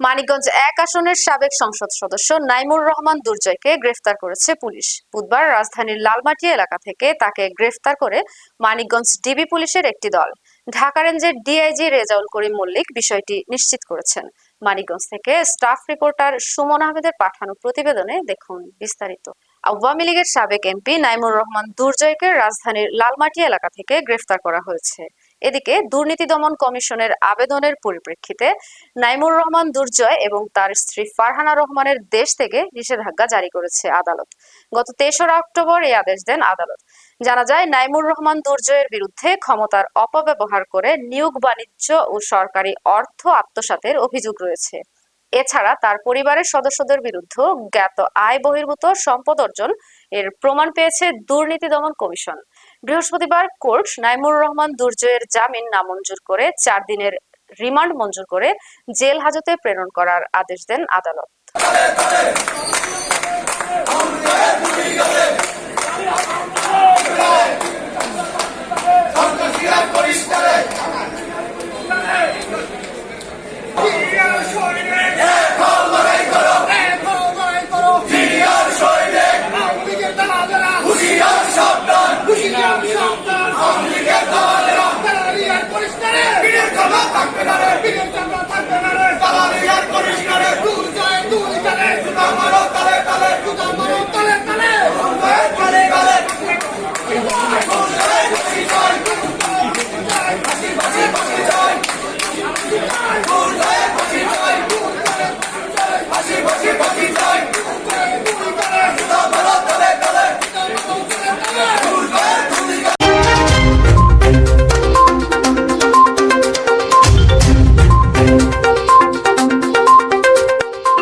মানিকগঞ্জ এক আসনের সাবেক সংসদ সদস্য নাইমুর রহমান দুর্জয়কে গ্রেফতার করেছে পুলিশ। বুধবার রাজধানীর লালমাটিয়া এলাকা থেকে তাকে গ্রেফতার করে মানিকগঞ্জ ডিবি পুলিশের একটি দল। ঢাকা রেঞ্জের ডিআইজি রেজাউল করিম মল্লিক বিষয়টি নিশ্চিত করেছেন। মানিকগঞ্জ থেকে স্টাফ রিপোর্টার সুমন আহমেদের পাঠানো প্রতিবেদনে দেখুন বিস্তারিত। আওয়ামী লীগের সাবেক এমপি নাইমুর রহমান দুর্জয়কে রাজধানীর লালমাটিয়া এলাকা থেকে গ্রেফতার করা হয়েছে। এদিকে দুর্নীতি দমন কমিশনের আবেদনের পরিপ্রেক্ষিতে নাইমুর রহমান দুর্জয় এবং তার স্ত্রী ফারহানা রহমানের দেশ থেকে নিষেধাজ্ঞা জারি করেছে আদালত। গত তেসরা অক্টোবর এই আদেশ দেন আদালত। জানা যায়, নাইমুর রহমান দুর্জয়ের বিরুদ্ধে ক্ষমতার অপব্যবহার করে নিয়োগ বাণিজ্য ও সরকারি অর্থ আত্মসাতের অভিযোগ রয়েছে। এছাড়া তার পরিবারের সদস্যদের বিরুদ্ধে জ্ঞাত আয় বহির্ভূত সম্পদ অর্জন এর প্রমাণ পেয়েছে দুর্নীতি দমন কমিশন। বৃহস্পতিবার কোর্ট নাইমুর রহমান দুর্জয়ের জামিন নামঞ্জুর করে চার দিনের রিমান্ড মঞ্জুর করে জেল হাজতে প্রেরণ করার আদেশ দেন আদালত। পরিষ্কারে